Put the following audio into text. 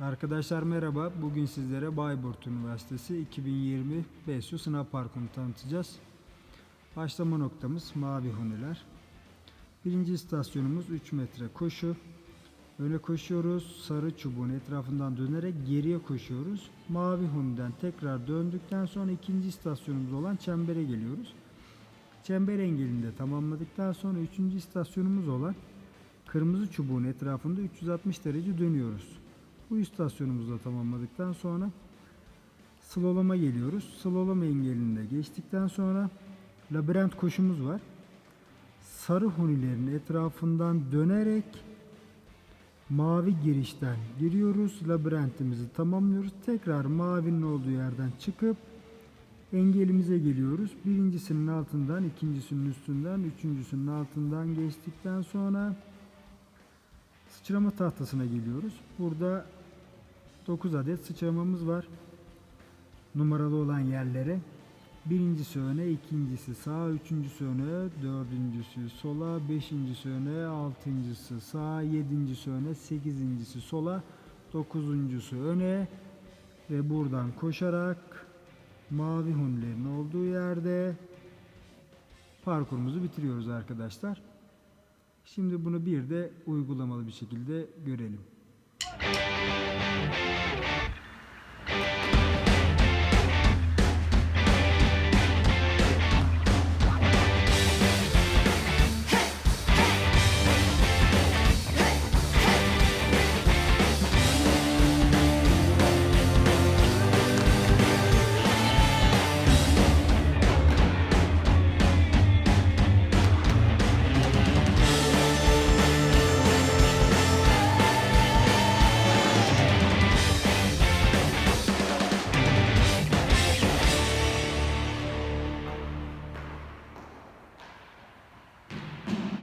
Arkadaşlar merhaba. Bugün sizlere Bayburt Üniversitesi 2020 BSU sınav parkunu tanıtacağız. Başlama noktamız Mavi Huniler. Birinci istasyonumuz 3 metre koşu. Öne koşuyoruz. Sarı çubuğun etrafından dönerek geriye koşuyoruz. Mavi Huni'den tekrar döndükten sonra ikinci istasyonumuz olan çembere geliyoruz. Çember engelinde tamamladıktan sonra üçüncü istasyonumuz olan kırmızı çubuğun etrafında 360 derece dönüyoruz. Bu istasyonumuzu da tamamladıktan sonra slaloma geliyoruz. Slalom engelinde geçtikten sonra labirent koşumuz var. Sarı hunilerin etrafından dönerek mavi girişten giriyoruz. Labirentimizi tamamlıyoruz. Tekrar mavinin olduğu yerden çıkıp engelimize geliyoruz. Birincisinin altından, ikincisinin üstünden, üçüncüsünün altından geçtikten sonra sıçrama tahtasına geliyoruz. Burada 9 adet sıçramamız var. Numaralı olan yerlere. Birincisi öne, ikincisi sağa, üçüncüsü öne, dördüncüsü sola, beşincisi öne, altıncısı sağa, yedincisi öne, sekizincisi sola, dokuzuncusu öne ve buradan koşarak mavi hunlerin olduğu yerde parkurumuzu bitiriyoruz arkadaşlar. Şimdi bunu bir de uygulamalı bir şekilde görelim.